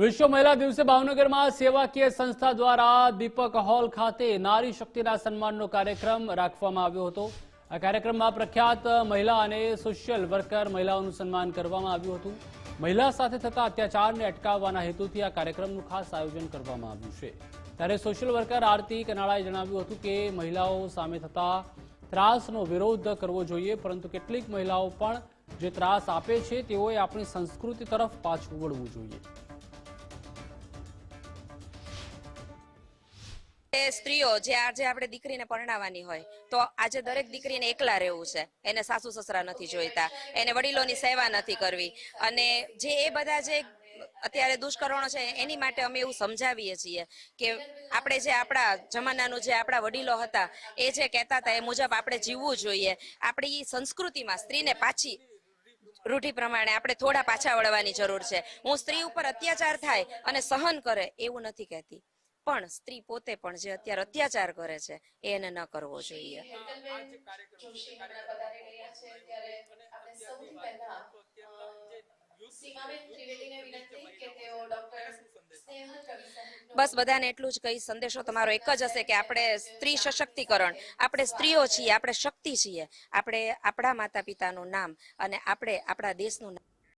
વિશ્વ મહિલા દિવસે ભાવનગરમાં સેવાકીય સંસ્થા દ્વારા દીપક હોલ ખાતે નારી શક્તિના સન્માનનો કાર્યક્રમ રાખવામાં આવ્યો હતો. આ કાર્યક્રમમાં પ્રખ્યાત મહિલા અને સોશિયલ વર્કર મહિલાઓનું સન્માન કરવામાં આવ્યું હતું. મહિલા સાથે થતા અત્યાચારને અટકાવવાના હેતુથી આ કાર્યક્રમનું ખાસ આયોજન કરવામાં આવ્યું છે. ત્યારે સોશિયલ વર્કર આરતી કનાળાએ જણાવ્યું હતું કે મહિલાઓ સામે થતા ત્રાસનો વિરોધ કરવો જોઈએ, પરંતુ કેટલીક મહિલાઓ પણ જે ત્રાસ આપે છે તેઓએ આપણી સંસ્કૃતિ તરફ પાછું વળવું જોઈએ. એ સ્ત્રીઓ જે આજે આપણે દીકરીને પરણાવવાની હોય, તો આજે દરેક દીકરીને એકલા રહેવું છે, એને સાસુ સસરા નથી જોઈતા, એને વડીલોની સેવા નથી કરવી. અને જે એ બધા જે અત્યારે દુષ્કર્મો છે, એની માટે અમે એવું સમજાવીએ છીએ કે આપણે જે આપણા જમાનાનું જે આપણા વડીલો હતા, એ જે કહેતા હતા એ મુજબ આપણે જીવવું જોઈએ. આપણી સંસ્કૃતિમાં સ્ત્રીને પાછી રૂઢિ પ્રમાણે આપણે થોડા પાછા વળવાની જરૂર છે. હું સ્ત્રી ઉપર અત્યાચાર થાય અને સહન કરે એવું નથી કહેતી. પણ સ્ત્રી પોતે પણ જે અત્યારે અત્યાચાર કરે છે એને ન કરવો જોઈએ જોશી હમણાં પધારી રહ્યા છે ત્યારે આપણે સૌથી પહેલા અ, સીમાબેન ત્રિવેદીને વિનંતી કે તેઓ ડોક્ટર સ્નેહલ રવિ સાહેબનો બસ બધાને એટલું જ કહી સંદેશો તમારો એક જ હશે કે આપણે સ્ત્રી સશક્તિકરણ આપણે સ્ત્રીઓ છીએ આપણે શક્તિ છીએ આપણે આપણા માતા પિતાનું નામ અને આપણે આપણા દેશનું નામ